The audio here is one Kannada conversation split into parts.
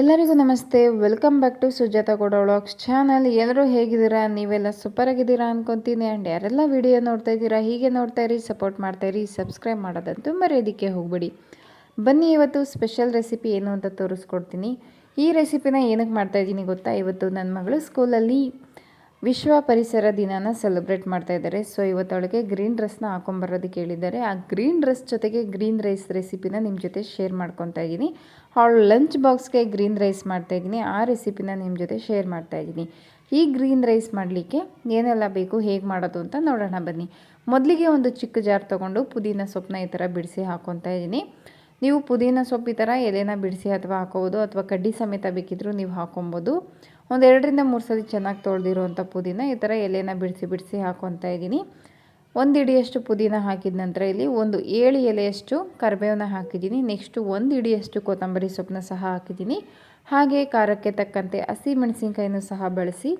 ಎಲ್ಲರಿಗೂ ನಮಸ್ತೆ. Welcome back to Sujatha vlogs channel ಎಲ್ಲರೂ ಹೇಗಿದ್ದೀರಾ? ನೀವೆಲ್ಲ ಸೂಪರ್ ಆಗಿದ್ದೀರಾ ಅನ್ಕೊತೀನಿ. ಆ್ಯಂಡ್ ಯಾರೆಲ್ಲ ವಿಡಿಯೋ ನೋಡ್ತಾ ಇದ್ದೀರಾ, ಹೀಗೆ ನೋಡ್ತಾ ಇರಿ ಸಪೋರ್ಟ್ ಮಾಡ್ತಾ ಇರಿ ಸಬ್ಸ್ಕ್ರೈಬ್ ಮಾಡೋದಂತೂ ಮರೆಯೋದಕ್ಕೆ ಹೋಗಬೇಡಿ. ಬನ್ನಿ, ಇವತ್ತು ಸ್ಪೆಷಲ್ ರೆಸಿಪಿ ಏನು ಅಂತ ತೋರಿಸ್ಕೊಡ್ತೀನಿ. ಈ ರೆಸಿಪಿನ ಏನಕ್ಕೆ ಮಾಡ್ತಾ ಇದ್ದೀನಿ ಗೊತ್ತಾ? ಇವತ್ತು ನನ್ನ ಮಗಳು ಸ್ಕೂಲಲ್ಲಿ ವಿಶ್ವ ಪರಿಸರ ದಿನಾನ ಸೆಲೆಬ್ರೇಟ್ ಮಾಡ್ತಾ ಇದ್ದಾರೆ. ಸೊ ಇವತ್ತೊಳಗೆ ಗ್ರೀನ್ ಡ್ರೆಸ್ನ ಹಾಕೊಂಬರೋದಕ್ಕೆ ಹೇಳಿದ್ದಾರೆ. ಆ ಗ್ರೀನ್ ಡ್ರೆಸ್ ಜೊತೆಗೆ ಗ್ರೀನ್ ರೈಸ್ ರೆಸಿಪಿನ ನಿಮ್ಮ ಜೊತೆ ಶೇರ್ ಮಾಡ್ಕೊತಾ ಇದ್ದೀನಿ. ಅವಳು ಲಂಚ್ ಬಾಕ್ಸ್ಗೆ ಗ್ರೀನ್ ರೈಸ್ ಮಾಡ್ತಾ ಇದ್ದೀನಿ. ಆ ರೆಸಿಪಿನ ನಿಮ್ಮ ಜೊತೆ ಶೇರ್ ಮಾಡ್ತಾ ಇದ್ದೀನಿ. ಈ ಗ್ರೀನ್ ರೈಸ್ ಮಾಡಲಿಕ್ಕೆ ಏನೆಲ್ಲ ಬೇಕು, ಹೇಗೆ ಮಾಡೋದು ಅಂತ ನೋಡೋಣ ಬನ್ನಿ. ಮೊದಲಿಗೆ ಒಂದು ಚಿಕ್ಕ ಜಾರ್ ತೊಗೊಂಡು ಪುದೀನ ಸೊಪ್ಪನ್ನ ಈ ಥರ ಬಿಡಿಸಿ ಹಾಕ್ಕೊತಾ ಇದ್ದೀನಿ. ನೀವು ಪುದೀನ ಸೊಪ್ಪು ಈ ಥರ ಎಲೆನ ಬಿಡಿಸಿ ಅಥವಾ ಹಾಕೋಬೋದು, ಅಥವಾ ಕಡ್ಡಿ ಸಮೇತ ಬೇಕಿದ್ದರೂ ನೀವು ಹಾಕೊಬೋದು. ಒಂದು ಎರಡರಿಂದ ಮೂರು ಸಲ ಚೆನ್ನಾಗಿ ತೊಳೆದಿರುವಂಥ ಪುದೀನ ಈ ಥರ ಎಲೆನ ಬಿಡಿಸಿ ಬಿಡಿಸಿ ಹಾಕೊತಾ ಇದ್ದೀನಿ. ಒಂದು ಇಡಿಯಷ್ಟು ಪುದೀನ ಹಾಕಿದ ನಂತರ ಇಲ್ಲಿ ಒಂದು ಏಳು ಎಲೆಯಷ್ಟು ಕರಿಬೇವನ್ನ ಹಾಕಿದ್ದೀನಿ. ನೆಕ್ಸ್ಟು ಒಂದು ಇಡಿಯಷ್ಟು ಕೊತ್ತಂಬರಿ ಸೊಪ್ಪನ್ನ ಸಹ ಹಾಕಿದ್ದೀನಿ. ಹಾಗೆ ಖಾರಕ್ಕೆ ತಕ್ಕಂತೆ ಹಸಿ ಮೆಣಸಿನ್ಕಾಯಿನೂ ಸಹ ಬಳಸಿ.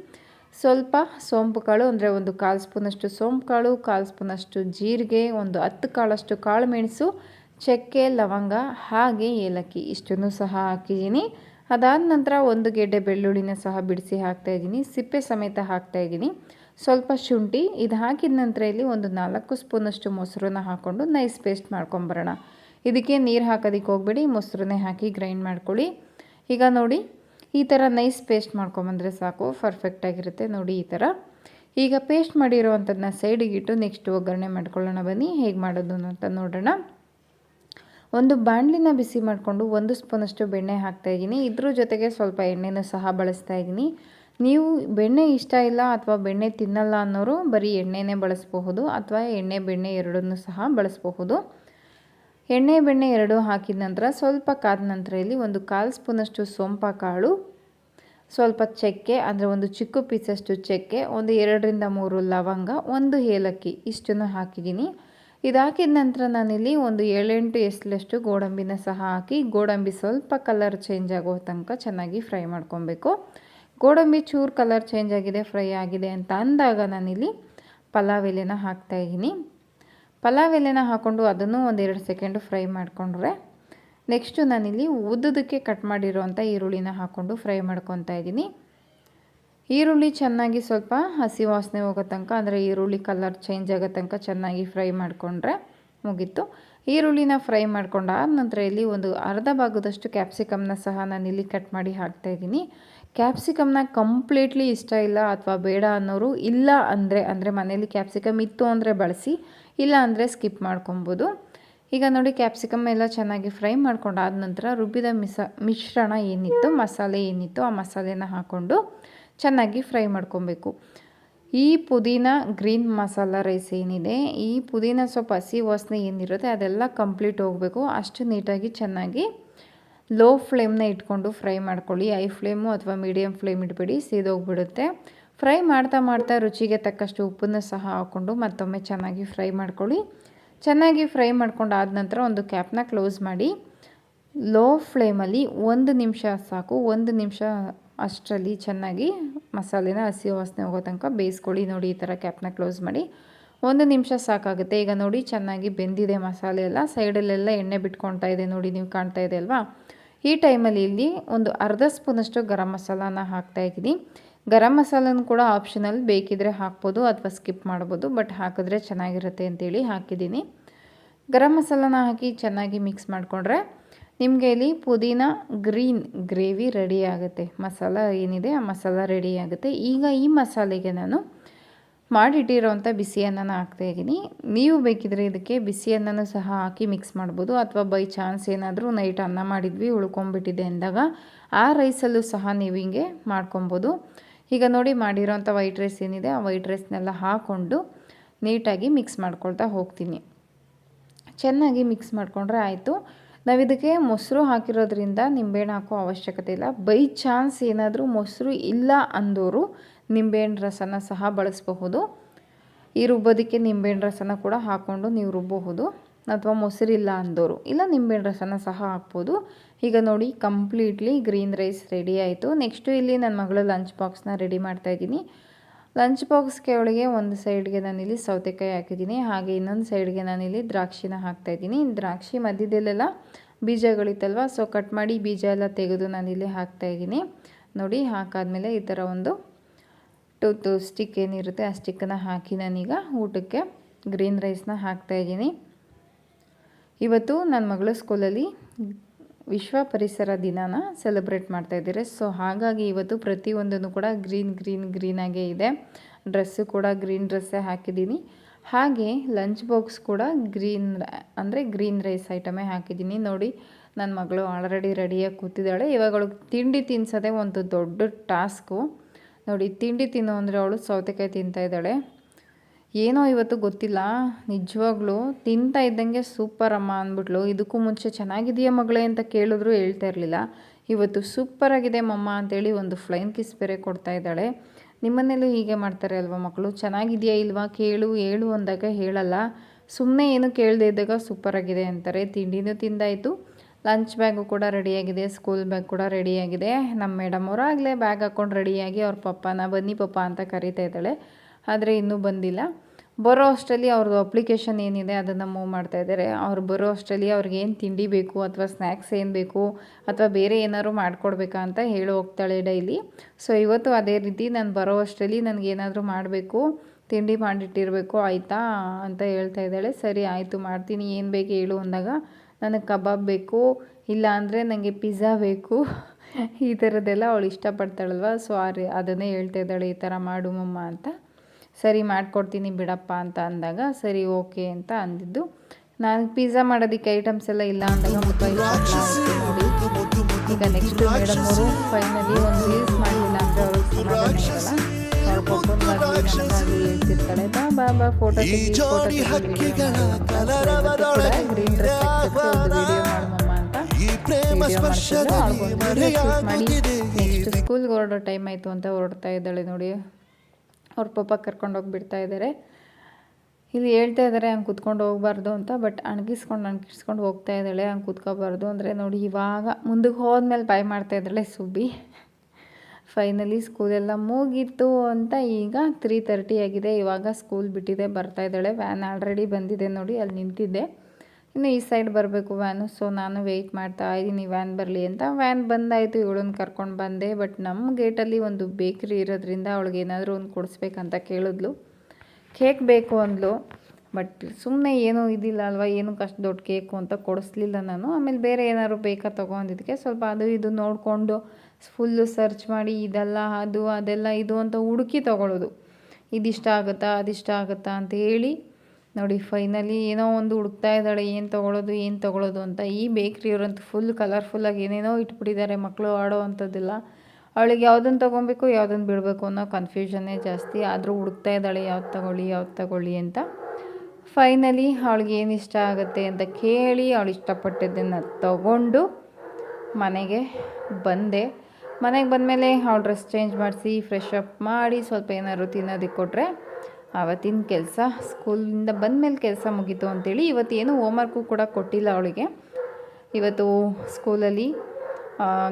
ಸ್ವಲ್ಪ ಸೋಂಪು ಕಾಳು, ಅಂದರೆ ಒಂದು ಕಾಲು ಸ್ಪೂನಷ್ಟು ಸೋಂಪು ಕಾಳು, ಕಾಲು ಸ್ಪೂನಷ್ಟು ಜೀರಿಗೆ, ಒಂದು ಹತ್ತು ಕಾಳಷ್ಟು ಕಾಳು ಮೆಣಸು ಚಕ್ಕೆ, ಲವಂಗ, ಹಾಗೆ ಏಲಕ್ಕಿ ಇಷ್ಟನ್ನು ಸಹ ಹಾಕಿದ್ದೀನಿ. ಅದಾದ ನಂತರ ಒಂದು ಗೆಡ್ಡೆ ಬೆಳ್ಳುಳ್ಳಿನ ಸಹ ಬಿಡಿಸಿ ಹಾಕ್ತಾಯಿದ್ದೀನಿ ಸಿಪ್ಪೆ ಸಮೇತ ಹಾಕ್ತಾಯಿದ್ದೀನಿ ಸ್ವಲ್ಪ ಶುಂಠಿ ಇದು ಹಾಕಿದ ನಂತರ ಇಲ್ಲಿ ಒಂದು ನಾಲ್ಕು ಸ್ಪೂನಷ್ಟು ಮೊಸರನ್ನ ಹಾಕ್ಕೊಂಡು ನೈಸ್ ಪೇಸ್ಟ್ ಮಾಡ್ಕೊಂಬರೋಣ. ಇದಕ್ಕೆ ನೀರು ಹಾಕೋದಕ್ಕೆ ಹೋಗ್ಬೇಡಿ, ಮೊಸರನ್ನೇ ಹಾಕಿ ಗ್ರೈಂಡ್ ಮಾಡ್ಕೊಳ್ಳಿ. ಈಗ ನೋಡಿ, ಈ ಥರ ನೈಸ್ ಪೇಸ್ಟ್ ಮಾಡ್ಕೊಂಬಂದರೆ ಸಾಕು ಪರ್ಫೆಕ್ಟಾಗಿರುತ್ತೆ ನೋಡಿ ಈ ಥರ ಈಗ ಪೇಸ್ಟ್ ಮಾಡಿರೋವಂಥದ್ದನ್ನ ಸೈಡಿಗಿಟ್ಟು ನೆಕ್ಸ್ಟ್ ಒಗ್ಗರಣೆ ಮಾಡ್ಕೊಳ್ಳೋಣ ಬನ್ನಿ, ಹೇಗೆ ಮಾಡೋದು ಅಂತ ನೋಡೋಣ. ಒಂದು ಬಾಣಲಿನ ಬಿಸಿ ಮಾಡಿಕೊಂಡು ಒಂದು ಸ್ಪೂನಷ್ಟು ಬೆಣ್ಣೆ ಹಾಕ್ತಾಯಿದ್ದೀನಿ ಇದ್ರ ಜೊತೆಗೆ ಸ್ವಲ್ಪ ಎಣ್ಣೆನೂ ಸಹ ಬಳಸ್ತಾ ಇದ್ದೀನಿ. ನೀವು ಬೆಣ್ಣೆ ಇಷ್ಟ ಇಲ್ಲ ಅಥವಾ ಬೆಣ್ಣೆ ತಿನ್ನಲ್ಲ ಅನ್ನೋರು ಬರೀ ಎಣ್ಣೆನೇ ಬಳಸಬಹುದು ಅಥವಾ ಎಣ್ಣೆ ಬೆಣ್ಣೆ ಎರಡನ್ನೂ ಸಹ ಬಳಸಬಹುದು. ಎಣ್ಣೆ ಬೆಣ್ಣೆ ಎರಡು ಹಾಕಿದ ನಂತರ ಸ್ವಲ್ಪ ಕಾದ ನಂತರ ಇಲ್ಲಿ ಒಂದು ಕಾಲು ಸ್ಪೂನಷ್ಟು ಸೋಂಪ ಕಾಳು ಸ್ವಲ್ಪ ಚಕ್ಕೆ, ಅಂದರೆ ಒಂದು ಚಿಕ್ಕ ಪೀಸಷ್ಟು ಚಕ್ಕೆ, ಒಂದು ಎರಡರಿಂದ ಮೂರು ಲವಂಗ, ಒಂದು ಏಲಕ್ಕಿ, ಇಷ್ಟನ್ನು ಹಾಕಿದ್ದೀನಿ. ಇದಾಕಿದ ನಂತರ ನಾನಿಲ್ಲಿ ಒಂದು ಏಳೆಂಟು ಎಸ್ಲಷ್ಟು ಗೋಡಂಬಿನ ಸಹ ಹಾಕಿ, ಗೋಡಂಬಿ ಸ್ವಲ್ಪ ಕಲರ್ ಚೇಂಜ್ ಆಗೋ ತನಕ ಚೆನ್ನಾಗಿ ಫ್ರೈ ಮಾಡ್ಕೊಬೇಕು. ಗೋಡಂಬಿ ಚೂರು ಕಲರ್ ಚೇಂಜ್ ಆಗಿದೆ ಫ್ರೈ ಆಗಿದೆ ಅಂತ ಅಂದಾಗ ನಾನಿಲ್ಲಿ ಪಲಾವ್ ಎಲೆನ ಹಾಕ್ತಾಯಿದ್ದೀನಿ ಪಲಾವ್ ಎಲೆನ ಹಾಕ್ಕೊಂಡು ಅದನ್ನು ಒಂದೆರಡು ಸೆಕೆಂಡು ಫ್ರೈ ಮಾಡಿಕೊಂಡ್ರೆ ನೆಕ್ಸ್ಟು ನಾನಿಲ್ಲಿ ಉದ್ದದಕ್ಕೆ ಕಟ್ ಮಾಡಿರೋವಂಥ ಈರುಳ್ಳಿನ ಹಾಕ್ಕೊಂಡು ಫ್ರೈ ಮಾಡ್ಕೊತಾ ಇದ್ದೀನಿ. ಈರುಳ್ಳಿ ಚೆನ್ನಾಗಿ ಸ್ವಲ್ಪ ಹಸಿ ವಾಸನೆ ಹೋಗೋ ತನಕ, ಅಂದರೆ ಈರುಳ್ಳಿ ಕಲರ್ ಚೇಂಜ್ ಆಗೋ ತನಕ ಚೆನ್ನಾಗಿ ಫ್ರೈ ಮಾಡಿಕೊಂಡ್ರೆ ಮುಗೀತು. ಈರುಳ್ಳಿನ ಫ್ರೈ ಮಾಡ್ಕೊಂಡಾದ ನಂತರ ಇಲ್ಲಿ ಒಂದು ಅರ್ಧ ಭಾಗದಷ್ಟು ಕ್ಯಾಪ್ಸಿಕಮ್ನ ಸಹ ನಾನು ಇಲ್ಲಿ ಕಟ್ ಮಾಡಿ ಹಾಕ್ತಾಯಿದ್ದೀನಿ ಕ್ಯಾಪ್ಸಿಕಮ್ನ ಕಂಪ್ಲೀಟ್ಲಿ ಇಷ್ಟ ಇಲ್ಲ ಅಥವಾ ಬೇಡ ಅನ್ನೋರು ಇಲ್ಲ ಅಂದರೆ ಅಂದರೆ ಮನೆಯಲ್ಲಿ ಕ್ಯಾಪ್ಸಿಕಮ್ ಇತ್ತು ಅಂದರೆ ಬಳಸಿ, ಇಲ್ಲ ಅಂದರೆ ಸ್ಕಿಪ್ ಮಾಡ್ಕೊಬೋದು. ಈಗ ನೋಡಿ ಕ್ಯಾಪ್ಸಿಕಮ್ ಎಲ್ಲ ಚೆನ್ನಾಗಿ ಫ್ರೈ ಮಾಡ್ಕೊಂಡಾದ ನಂತರ ರುಬ್ಬಿದ ಮಿಸ, ಮಿಶ್ರಣ ಏನಿತ್ತು, ಮಸಾಲೆ ಏನಿತ್ತು ಆ ಮಸಾಲೆನ ಹಾಕ್ಕೊಂಡು ಚೆನ್ನಾಗಿ ಫ್ರೈ ಮಾಡ್ಕೊಬೇಕು. ಈ ಪುದೀನ ಗ್ರೀನ್ ಮಸಾಲ ರೈಸ್ ಏನಿದೆ, ಈ ಪುದೀನ ಸ್ವಲ್ಪ ಹಸಿ ವಾಸನೆ ಏನಿರುತ್ತೆ ಅದೆಲ್ಲ ಕಂಪ್ಲೀಟ್ ಹೋಗಬೇಕು. ಅಷ್ಟು ನೀಟಾಗಿ ಚೆನ್ನಾಗಿ ಲೋ ಫ್ಲೇಮ್ನ ಇಟ್ಕೊಂಡು ಫ್ರೈ ಮಾಡ್ಕೊಳ್ಳಿ. ಐ ಫ್ಲೇಮು ಅಥವಾ ಮೀಡಿಯಮ್ ಫ್ಲೇಮ್ ಇಟ್ಬಿಡಿ, ಸೀದೋಗ್ಬಿಡುತ್ತೆ. ಫ್ರೈ ಮಾಡ್ತಾ ಮಾಡ್ತಾ ರುಚಿಗೆ ತಕ್ಕಷ್ಟು ಉಪ್ಪನ್ನು ಸಹ ಹಾಕ್ಕೊಂಡು ಮತ್ತೊಮ್ಮೆ ಚೆನ್ನಾಗಿ ಫ್ರೈ ಮಾಡ್ಕೊಳ್ಳಿ. ಚೆನ್ನಾಗಿ ಫ್ರೈ ಮಾಡ್ಕೊಂಡು ಆದ ನಂತರ ಒಂದು ಕ್ಯಾಪ್ನ ಕ್ಲೋಸ್ ಮಾಡಿ, ಲೋ ಫ್ಲೇಮಲ್ಲಿ ಒಂದು ನಿಮಿಷ ಸಾಕು. ಒಂದು ನಿಮಿಷ ಅಷ್ಟರಲ್ಲಿ ಚೆನ್ನಾಗಿ ಮಸಾಲೆನ ಹಸಿ ವಾಸನೆ ಹೋಗೋ ತನಕ ಬೇಯಿಸ್ಕೊಳ್ಳಿ. ನೋಡಿ, ಈ ಥರ ಕ್ಯಾಪ್ನ ಕ್ಲೋಸ್ ಮಾಡಿ ಒಂದು ನಿಮಿಷ ಸಾಕಾಗುತ್ತೆ. ಈಗ ನೋಡಿ, ಚೆನ್ನಾಗಿ ಬೆಂದಿದೆ ಮಸಾಲೆ ಎಲ್ಲ. ಸೈಡಲ್ಲೆಲ್ಲ ಎಣ್ಣೆ ಬಿಟ್ಕೊಳ್ತಾ ಇದೆ. ನೋಡಿ, ನೀವು ಕಾಣ್ತಾ ಇದೆ ಅಲ್ವಾ? ಈ ಟೈಮಲ್ಲಿ ಇಲ್ಲಿ ಒಂದು ಅರ್ಧ ಸ್ಪೂನಷ್ಟು ಗರಂ ಮಸಾಲಾನ ಹಾಕ್ತಾಯಿದ್ದೀನಿ ಗರಂ ಮಸಾಲನ ಕೂಡ ಆಪ್ಷನಲ್. ಬೇಕಿದ್ರೆ ಹಾಕ್ಬೋದು ಅಥವಾ ಸ್ಕಿಪ್ ಮಾಡ್ಬೋದು. ಬಟ್ ಹಾಕಿದ್ರೆ ಚೆನ್ನಾಗಿರುತ್ತೆ ಅಂತೇಳಿ ಹಾಕಿದ್ದೀನಿ. ಗರಂ ಮಸಾಲಾನ ಹಾಕಿ ಚೆನ್ನಾಗಿ ಮಿಕ್ಸ್ ಮಾಡಿಕೊಂಡ್ರೆ ನಿಮಗೆ ಇಲ್ಲಿ ಪುದೀನ ಗ್ರೀನ್ ಗ್ರೇವಿ ರೆಡಿ ಆಗುತ್ತೆ. ಮಸಾಲ ಏನಿದೆ, ಆ ಮಸಾಲ ರೆಡಿ ಆಗುತ್ತೆ. ಈಗ ಈ ಮಸಾಲೆಗೆ ನಾನು ಮಾಡಿಟ್ಟಿರೋವಂಥ ಬಿಸಿ ಅನ್ನನ ಹಾಕ್ತಾಯಿದ್ದೀನಿ ನೀವು ಬೇಕಿದ್ರೆ ಇದಕ್ಕೆ ಬಿಸಿ ಅನ್ನನೂ ಸಹ ಹಾಕಿ ಮಿಕ್ಸ್ ಮಾಡ್ಬೋದು. ಅಥವಾ ಬೈ ಚಾನ್ಸ್ ಏನಾದರೂ ನೈಟ್ ಅನ್ನ ಮಾಡಿದ್ವಿ ಉಳ್ಕೊಂಬಿಟ್ಟಿದೆ ಅಂದಾಗ ಆ ರೈಸಲ್ಲೂ ಸಹ ನೀವು ಹಿಂಗೆ ಮಾಡ್ಕೊಬೋದು. ಈಗ ನೋಡಿ ಮಾಡಿರೋಂಥ ವೈಟ್ ರೈಸ್ ಏನಿದೆ, ಆ ವೈಟ್ ರೈಸ್ನೆಲ್ಲ ಹಾಕ್ಕೊಂಡು ನೀಟಾಗಿ ಮಿಕ್ಸ್ ಮಾಡ್ಕೊಳ್ತಾ ಹೋಗ್ತೀನಿ. ಚೆನ್ನಾಗಿ ಮಿಕ್ಸ್ ಮಾಡಿಕೊಂಡ್ರೆ ಆಯಿತು. ನಾವು ಇದಕ್ಕೆ ಮೊಸರು ಹಾಕಿರೋದ್ರಿಂದ ನಿಂಬೆಹಣ್ಣು ಹಾಕೋ ಅವಶ್ಯಕತೆ ಇಲ್ಲ. ಬೈ ಚಾನ್ಸ್ ಏನಾದರೂ ಮೊಸರು ಇಲ್ಲ ಅಂದೋರು ನಿಂಬೆಹಣ್ಣು ರಸನ ಸಹ ಬಳಸಬಹುದು. ಈ ರುಬ್ಬೋದಕ್ಕೆ ನಿಂಬೆಹಣ್ಣು ರಸನ ಕೂಡ ಹಾಕ್ಕೊಂಡು ನೀವು ರುಬ್ಬಬಹುದು ಅಥವಾ ಮೊಸರಿಲ್ಲ ಅಂದೋರು. ಇಲ್ಲ ನಿಂಬೆಹಣ್ಣು ರಸನ ಸಹ ಹಾಕ್ಬೋದು. ಈಗ ನೋಡಿ ಕಂಪ್ಲೀಟ್ಲಿ ಗ್ರೀನ್ ರೈಸ್ ರೆಡಿ ಆಯಿತು. ನೆಕ್ಸ್ಟು ಇಲ್ಲಿ ನನ್ನ ಮಗಳು ಲಂಚ್ ಬಾಕ್ಸ್ನ ರೆಡಿ ಮಾಡ್ತಾಯಿದ್ದೀನಿ ಲಂಚ್ ಬಾಕ್ಸ್ಗೆ ಒಳಗೆ ಒಂದು ಸೈಡ್ಗೆ ನಾನಿಲ್ಲಿ ಸೌತೆಕಾಯಿ ಹಾಕಿದ್ದೀನಿ, ಹಾಗೆ ಇನ್ನೊಂದು ಸೈಡ್ಗೆ ನಾನಿಲ್ಲಿ ದ್ರಾಕ್ಷಿನ ಹಾಕ್ತಾಯಿದ್ದೀನಿ ದ್ರಾಕ್ಷಿ ಮಧ್ಯದಲ್ಲೆಲ್ಲ ಬೀಜಗಳಿತ್ತಲ್ವ, ಸೊ ಕಟ್ ಮಾಡಿ ಬೀಜ ಎಲ್ಲ ತೆಗೆದು ನಾನಿಲ್ಲಿ ಹಾಕ್ತಾಯಿದ್ದೀನಿ ನೋಡಿ, ಹಾಕಾದ್ಮೇಲೆ ಈ ಥರ ಒಂದು ಟೂತ್ ಸ್ಟಿಕ್ ಏನಿರುತ್ತೆ, ಆ ಸ್ಟಿಕ್ಕನ್ನು ಹಾಕಿ ನಾನೀಗ ಊಟಕ್ಕೆ ಗ್ರೀನ್ ರೈಸ್ನ ಹಾಕ್ತಾಯಿದ್ದೀನಿ ಇವತ್ತು ನನ್ನ ಮಗಳ ಸ್ಕೂಲಲ್ಲಿ ವಿಶ್ವ ಪರಿಸರ ದಿನನ ಸೆಲೆಬ್ರೇಟ್ ಮಾಡ್ತಾ ಇದ್ದೀರಿ. ಸೊ ಹಾಗಾಗಿ ಇವತ್ತು ಪ್ರತಿಯೊಂದನ್ನು ಕೂಡ ಗ್ರೀನ್ ಗ್ರೀನ್ ಗ್ರೀನಾಗೇ ಇದೆ. ಡ್ರೆಸ್ಸು ಕೂಡ ಗ್ರೀನ್ ಡ್ರೆಸ್ಸೇ ಹಾಕಿದ್ದೀನಿ. ಹಾಗೆ ಲಂಚ್ ಬಾಕ್ಸ್ ಕೂಡ ಗ್ರೀನ್, ಅಂದರೆ ಗ್ರೀನ್ ರೈಸ್ ಐಟಮೇ ಹಾಕಿದ್ದೀನಿ. ನೋಡಿ ನನ್ನ ಮಗಳು ಆಲ್ರೆಡಿ ರೆಡಿಯಾಗಿ ಕೂತಿದ್ದಾಳೆ. ಇವಾಗ ಅವಳು ತಿಂಡಿ ತಿನ್ಸೋದೇ ಒಂದು ದೊಡ್ಡ ಟಾಸ್ಕು ನೋಡಿ, ತಿಂಡಿ ತಿನ್ನು ಅಂದರೆ ಅವಳು ಸೌತೆಕಾಯಿ ತಿಂತಾ ಇದ್ದಾಳೆ. ಏನೋ ಇವತ್ತು ಗೊತ್ತಿಲ್ಲ, ನಿಜವಾಗ್ಲೂ ತಿಂತಾ ಇದ್ದಂಗೆ ಸೂಪರ್ ಅಮ್ಮ ಅಂದ್ಬಿಟ್ಲು. ಇದಕ್ಕೂ ಮುಂಚೆ ಚೆನ್ನಾಗಿದೆಯಾ ಮಗಳೇ? ಅಂತ ಕೇಳಿದ್ರು ಹೇಳ್ತಾ ಇರಲಿಲ್ಲ. ಇವತ್ತು ಸೂಪರಾಗಿದೆ ಮಮ್ಮ ಅಂತೇಳಿ ಒಂದು ಫ್ಲೈನ್ ಕಿಸ್ ಬೇರೆ ಕೊಡ್ತಾ ಇದ್ದಾಳೆ. ನಿಮ್ಮನೇಲೂ ಹೀಗೆ ಮಾಡ್ತಾರೆ ಅಲ್ವಾ ಮಕ್ಕಳು? ಚೆನ್ನಾಗಿದೆಯಾ ಇಲ್ವಾ? ಕೇಳು, ಹೇಳು ಅಂದಾಗ ಹೇಳಲ್ಲ. ಸುಮ್ಮನೆ ಏನು ಕೇಳದೆ ಇದ್ದಾಗ ಸೂಪರಾಗಿದೆ ಅಂತಾರೆ. ತಿಂಡಿನೂ ತಿಂದಾಯಿತು. ಲಂಚ್ ಬ್ಯಾಗು ಕೂಡ ರೆಡಿಯಾಗಿದೆ, ಸ್ಕೂಲ್ ಬ್ಯಾಗ್ ಕೂಡ ರೆಡಿಯಾಗಿದೆ. ನಮ್ಮ ಮೇಡಮ್ ಅವರು ಆಗಲೇ ಬ್ಯಾಗ್ ಹಾಕ್ಕೊಂಡು ರೆಡಿಯಾಗಿ ಅವ್ರ ಪಪ್ಪನ, ಬನ್ನಿ ಪಪ್ಪ ಅಂತ ಕರಿತಾ ಇದ್ದಾಳೆ. ಆದರೆ ಇನ್ನೂ ಬಂದಿಲ್ಲ. ಬರೋ ಅಷ್ಟರಲ್ಲಿ ಅವ್ರದ್ದು ಅಪ್ಲಿಕೇಶನ್ ಏನಿದೆ ಅದನ್ನು ಮೂವ್ ಮಾಡ್ತಾ ಇದ್ದಾರೆ ಅವ್ರು ಬರೋ ಅಷ್ಟರಲ್ಲಿ ಅವ್ರಿಗೆ ಏನು ತಿಂಡಿ ಬೇಕು ಅಥವಾ ಸ್ನ್ಯಾಕ್ಸ್ ಏನು ಬೇಕು ಅಥವಾ ಬೇರೆ ಏನಾದ್ರು ಮಾಡಿಕೊಡ್ಬೇಕಾ ಅಂತ ಹೇಳಿ ಹೋಗ್ತಾಳೆ ಡೈಲಿ ಸೊ ಇವತ್ತು ಅದೇ ರೀತಿ ನಾನು ಬರೋ ಅಷ್ಟರಲ್ಲಿ ನನಗೇನಾದರೂ ಮಾಡಬೇಕು, ತಿಂಡಿ ಮಾಡಿಟ್ಟಿರಬೇಕು ಆಯಿತಾ ಅಂತ ಹೇಳ್ತಾ ಇದ್ದಾಳೆ. ಸರಿ, ಆಯಿತು, ಮಾಡ್ತೀನಿ. ಏನು ಬೇಕು ಹೇಳು ಅಂದಾಗ ನನಗೆ ಕಬಾಬ್ ಬೇಕು, ಇಲ್ಲ ಅಂದರೆ ನನಗೆ ಪಿಜ್ಜಾ ಬೇಕು. ಈ ಥರದ್ದೆಲ್ಲ ಅವಳು ಇಷ್ಟಪಡ್ತಾಳಲ್ವ? ಸೊ ಆ ಅದನ್ನೇ ಹೇಳ್ತಾ ಇದ್ದಾಳೆ. ಈ ಥರ ಮಾಡು ಮಮ್ಮ ಅಂತ. ಸರಿ ಮಾಡಿಕೊಡ್ತೀನಿ ಬಿಡಪ್ಪ ಅಂತ ಅಂದಾಗ ಸರಿ ಓಕೆ ಅಂತ ಅಂದಿದ್ದು. ನಾನು ಪಿಜ್ಜಾ ಮಾಡೋದಕ್ಕೆ ಐಟಮ್ಸ್ ಎಲ್ಲ ಇಲ್ಲ ಅಂದಾಗ ಈಗ ನೆಕ್ಸ್ಟ್ ಮೇಡಮ್ ಅವರು ಫೈನಲಿ ಒಂದು ರೀಲ್ಸ್ ಮಾಡಲಿಲ್ಲ ಅಂದರೆ ಅವ್ರಿಗೆ ಸಮಾಧಾನ ಇರಲ್ಲ. ಅವ್ರ ಹೇಳ್ತಿರ್ತಾಳೆ ಬಾ ಬಾ ಬಾ ಫೋಟೋ ಫೋಟೋ ಗ್ರೀನ್ ಡ್ರೆಸ್ ಒಂದು ವಿಡಿಯೋ ಮಾಡಮ್ಮ ಅಂತ. ಮಾಡಿ. ನೆಕ್ಸ್ಟ್ ಸ್ಕೂಲ್ಗೆ ಹೊರಡೋ ಟೈಮ್ ಆಯಿತು ಅಂತ ಹೊರಡ್ತಾ ಇದ್ದಾಳೆ ನೋಡಿ. ಅವ್ರ ಪಾಪ ಕರ್ಕೊಂಡೋಗಿ ಬಿಡ್ತಾ ಇದ್ದಾರೆ ಇಲ್ಲಿ ಹೇಳ್ತಾ ಇದ್ದಾರೆ ಹಂಗೆ ಕುತ್ಕೊಂಡು ಹೋಗ್ಬಾರ್ದು ಅಂತ, ಬಟ್ ಅಣಗಿಸ್ಕೊಂಡು ಅಣಗಿಸ್ಕೊಂಡು ಹೋಗ್ತಾ ಇದ್ದಾಳೆ, ಹಂಗೆ ಕುತ್ಕೋಬಾರ್ದು ಅಂದರೆ ನೋಡಿ ಇವಾಗ ಮುಂದಕ್ಕೆ ಹೋದ್ಮೇಲೆ ಬಾಯ್ ಮಾಡ್ತಾ ಇದ್ದಾಳೆ ಸುಬ್ಬಿ. ಫೈನಲಿ ಸ್ಕೂಲೆಲ್ಲ ಮುಗೀತು ಅಂತ ಈಗ ತ್ರೀ ತರ್ಟಿ ಆಗಿದೆ. ಇವಾಗ ಸ್ಕೂಲ್ ಬಿಟ್ಟಿದೆ, ಬರ್ತಾ ಇದ್ದಾಳೆ. ವ್ಯಾನ್ ಆಲ್ರೆಡಿ ಬಂದಿದೆ ನೋಡಿ, ಅಲ್ಲಿ ನಿಂತಿದ್ದೆ. ಇನ್ನು ಈ ಸೈಡ್ ಬರಬೇಕು ವ್ಯಾನು ಸೊ ನಾನು ವೆಯ್ಟ್ ಮಾಡ್ತಾ ಇದ್ದೀನಿ ವ್ಯಾನ್ ಬರಲಿ ಅಂತ. ವ್ಯಾನ್ ಬಂದಾಯಿತು, ಇವಳನ್ನ ಕರ್ಕೊಂಡು ಬಂದೆ ಬಟ್ ನಮ್ಮ ಗೇಟಲ್ಲಿ ಒಂದು ಬೇಕ್ರಿ ಇರೋದ್ರಿಂದ ಅವಳಿಗೆ ಏನಾದರೂ ಒಂದು ಕೊಡಿಸ್ಬೇಕಂತ ಕೇಳಿದ್ಲು. ಕೇಕ್ ಬೇಕು ಅಂದ್ಲು ಬಟ್ ಸುಮ್ಮನೆ ಏನೂ ಇದಿಲ್ಲ ಅಲ್ವಾ, ಏನು ಕಷ್ಟ ದೊಡ್ಡ ಕೇಕು ಅಂತ ಕೊಡಿಸ್ಲಿಲ್ಲ ನಾನು. ಆಮೇಲೆ ಬೇರೆ ಏನಾದ್ರು ಬೇಕಾ ತೊಗೊಂಡಿದ್ದಕ್ಕೆ ಸ್ವಲ್ಪ ಅದು ಇದು ನೋಡಿಕೊಂಡು ಫುಲ್ಲು ಸರ್ಚ್ ಮಾಡಿ, ಇದೆಲ್ಲ, ಅದು, ಅದೆಲ್ಲ, ಇದು ಅಂತ ಹುಡುಕಿ ತೊಗೊಳೋದು. ಇದಿಷ್ಟ ಆಗುತ್ತಾ, ಅದಿಷ್ಟ ಆಗುತ್ತಾ ಅಂತ ಹೇಳಿ ನೋಡಿ ಫೈನಲಿ ಏನೋ ಒಂದು ಹುಡುಕ್ತಾ ಇದ್ದಾಳೆ, ಏನು ತೊಗೊಳೋದು ಏನು ತೊಗೊಳೋದು ಅಂತ. ಈ ಬೇಕ್ರಿಯವರಂತೂ ಫುಲ್ ಕಲರ್ಫುಲ್ಲಾಗಿ ಏನೇನೋ ಇಟ್ಬಿಟ್ಟಿದ್ದಾರೆ ಮಕ್ಕಳು ಆಡೋ ಅಂಥದ್ದಿಲ್ಲ. ಅವಳಿಗೆ ಯಾವುದನ್ನು ತೊಗೊಬೇಕು ಯಾವುದನ್ನು ಬಿಡಬೇಕು ಅನ್ನೋ ಕನ್ಫ್ಯೂಷನ್ನೇ ಜಾಸ್ತಿ. ಆದರೂ ಹುಡುಕ್ತಾ ಇದ್ದಾಳೆ, ಯಾವ್ದು ತಗೊಳ್ಳಿ ಯಾವ್ದು ತಗೊಳ್ಳಿ ಅಂತ. ಫೈನಲಿ ಅವಳಿಗೆ ಏನು ಇಷ್ಟ ಆಗುತ್ತೆ ಅಂತ ಕೇಳಿ ಅವಳು ಇಷ್ಟಪಟ್ಟಿದ್ದನ್ನು ತಗೊಂಡು ಮನೆಗೆ ಬಂದೆ. ಮನೆಗೆ ಬಂದಮೇಲೆ ಅವಳು ಡ್ರೆಸ್ ಚೇಂಜ್ ಮಾಡಿಸಿ ಫ್ರೆಶ್ ಅಪ್ ಮಾಡಿ ಸ್ವಲ್ಪ ಏನಾದ್ರು ತಿನ್ನೋದಕ್ಕೆ ಕೊಟ್ಟರೆ ಆವತ್ತಿನ ಕೆಲಸ, ಸ್ಕೂಲಿಂದ ಬಂದ ಮೇಲೆ ಕೆಲಸ ಮುಗೀತು ಅಂತೇಳಿ ಇವತ್ತು ಏನು ಹೋಮ್ವರ್ಕು ಕೂಡ ಕೊಟ್ಟಿಲ್ಲ ಅವಳಿಗೆ. ಇವತ್ತು ಸ್ಕೂಲಲ್ಲಿ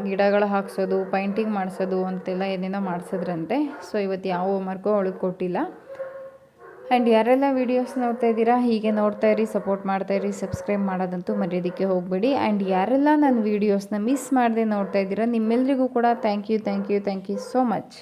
ಗಿಡಗಳು ಹಾಕ್ಸೋದು, ಪೈಂಟಿಂಗ್ ಮಾಡಿಸೋದು ಅಂತೆಲ್ಲ ಏನೇನೋ ಮಾಡಿಸಿದ್ರಂತೆ. ಸೊ, ಇವತ್ತು ಯಾವ ಹೋಮ್ವರ್ಕು ಅವಳಿಗೆ ಕೊಟ್ಟಿಲ್ಲ. ಆ್ಯಂಡ್ ಯಾರೆಲ್ಲ ವೀಡಿಯೋಸ್ ನೋಡ್ತಾ ಇದ್ದೀರಾ, ಹೀಗೆ ನೋಡ್ತಾ ಇರಿ, ಸಪೋರ್ಟ್ ಮಾಡ್ತಾ ಇರಿ, ಸಬ್ಸ್ಕ್ರೈಬ್ ಮಾಡೋದಂತೂ ಮರ್ಯೋದಕ್ಕೆ ಹೋಗಬೇಡಿ. ಆ್ಯಂಡ್ ಯಾರೆಲ್ಲ ನನ್ನ ವೀಡಿಯೋಸ್ನ ಮಿಸ್ ಮಾಡದೆ ನೋಡ್ತಾ ಇದ್ದೀರಾ ನಿಮ್ಮೆಲ್ಲರಿಗೂ ಕೂಡ thank you thank you thank you so much.